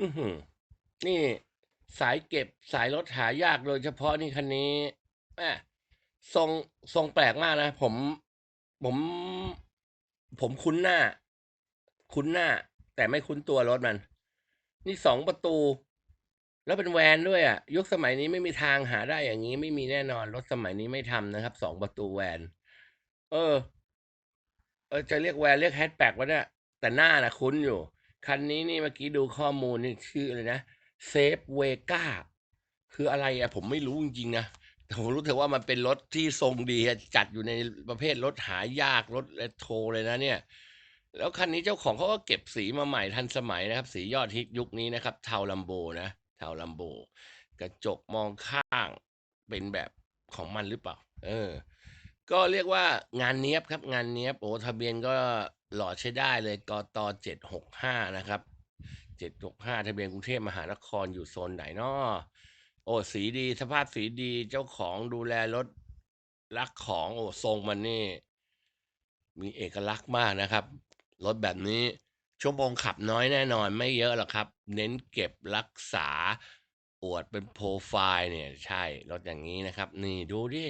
อือหือ นี่สายเก็บสายรถหายากโดยเฉพาะนี่คันนี้แหมทรงทรงแปลกมากนะ ผม ผม ผมคุ้นหน้า คุ้นหน้า แต่ไม่คุ้นตัวรถมัน นี่สองประตู แล้วเป็นแวนด้วยอะ ยุคสมัยนี้ไม่มีทางหาได้อย่างนี้ ไม่มีแน่นอน รถสมัยนี้ไม่ทำนะครับสองประตูแวน เออ เออ จะเรียกแวนเรียกแฮชแบ็กวะเนี่ยแต่หน้านะคุ้นอยู่ คันนี้นี่เมื่อกี้ดูข้อมูลนี่ชื่ออะไรนะเซฟเวกาคืออะไรอะผมไม่รู้จริงๆนะแต่ผมรู้แต่ว่ามันเป็นรถที่ทรงดีจัดอยู่ในประเภทรถหายากรถเรโทรเลยนะเนี่ย แล้วคันนี้เจ้าของเขาก็เก็บสีมาใหม่ทันสมัยนะครับ สียอดฮิตยุคนี้นะครับ เทาลัมโบนะเทาลัมโบ กระจกมองข้างเป็นแบบของมันหรือเปล่า เออ ก็เรียกว่างานเนี้ยบครับ งานเนี้ยบโอ้ทะเบียนก็ หล่อใช้ได้เลยกตเจ็ดหกห้านะครับเจ็ดหกห้าทะเบียนกรุงเทพมหานครอยู่โซนไหนเนาะโอ้สีดี สภาพสีดีเจ้าของดูแลรถรักของโอ้ทรงมันนี่ มีเอกลักษณ์มากนะครับ รถแบบนี้ชั่วโมงขับน้อยแน่นอนไม่เยอะหรอกครับ เน้นเก็บรักษา อวดเป็นโปรไฟล์เนี่ย ใช่ รถอย่างนี้นะครับ นี่ดูดิ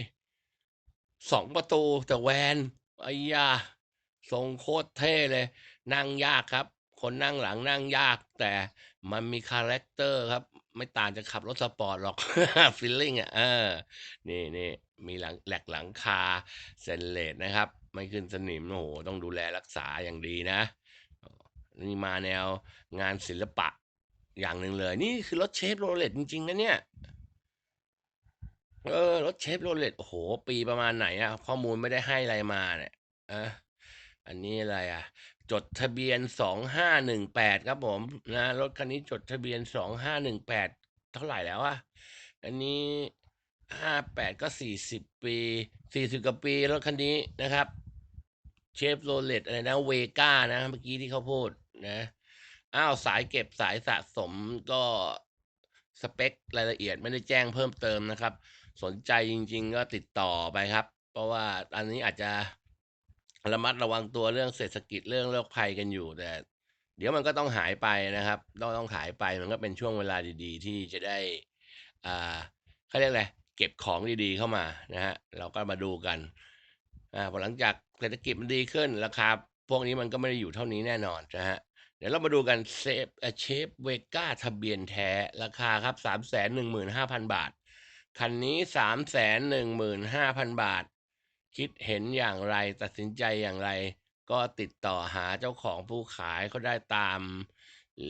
สองประตูแต่แวนไอ้ยา ทรงโคตรเท่เลย นั่งยากครับ คนนั่งหลังนั่งยาก แต่มันมีคาแรคเตอร์ครับ ไม่ต่างจากขับรถสปอร์ตหรอกฟีลลิ่งอะเออนี่นี่มีหลังแหลกหลังคาเซนเลตนะครับ ไม่ขึ้นสนิมโอ้โหต้องดูแลรักษาอย่างดีนะ นี่มาแนวงานศิลปะอย่างหนึ่งเลย นี่คือรถเชฟโรเลตจริง ๆ นะเนี่ยเออรถเชฟโรเลตโอ้โห ปีประมาณไหนอะข้อมูลไม่ได้ให้อะไรมาเนี่ยอะ อันนี้อะไรอะ จดทะเบียนสองห้าหนึ่งแปดครับผมนะรถคันนี้จดทะเบียนสองห้าหนึ่งแปดเท่าไหร่แล้วอะ อันนี้ห้าแปดก็สี่สิบปีสี่สิบกว่าปีรถคันนี้นะครับ เชฟโรเลตอะไรนะเวก้านะ เมื่อกี้ที่เขาพูดนะอ้าวสายเก็บสายสะสมก็สเปครายละเอียดไม่ได้แจ้งเพิ่มเติมนะครับ สนใจจริง ๆ ก็ติดต่อไปครับ เพราะว่าอันนี้อาจจะ ระมัดระวังตัวเรื่องเศรษฐกิจเรื่องโรคภัยกันอยู่แต่ เดี๋ยวมันก็ต้องหายไปนะครับต้องต้องหายไปมันก็เป็นช่วงเวลาดีๆ ที่จะได้อ่าเขาเรียกอะไรเก็บของดีๆเข้ามานะฮะเราก็มาดูกันอ่าพอหลังจากเศรษฐกิจมันดีขึ้นราคาพวกนี้มันก็ไม่ได้อยู่เท่านี้แน่นอนนะฮะเดี๋ยวเรามาดูกันเซฟเชฟเวก้าทะเบียนแท้ราคาครับสามแสนหนึ่งหมื่นห้าพันบาท คันนี้สามแสนหนึ่งหมื่นห้าพันบาท คิดเห็นอย่างไรตัดสินใจอย่างไร ก็ติดต่อหาเจ้าของผู้ขายเขาได้ตาม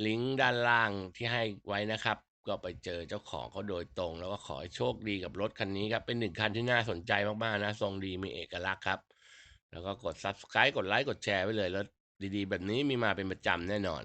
ลิงก์ด้านล่างที่ให้ไว้นะครับ ก็ไปเจอเจ้าของเขาโดยตรง แล้วก็ขอให้โชคดีกับรถคันนี้ครับ เป็นหนึ่งคันที่น่าสนใจมากๆนะทรงดีมีเอกลักษณ์ครับ แล้วก็กด subscribe กดไลค์กดแชร์ไว้เลยแล้วดีๆ แบบนี้มีมาเป็นประจำแน่นอน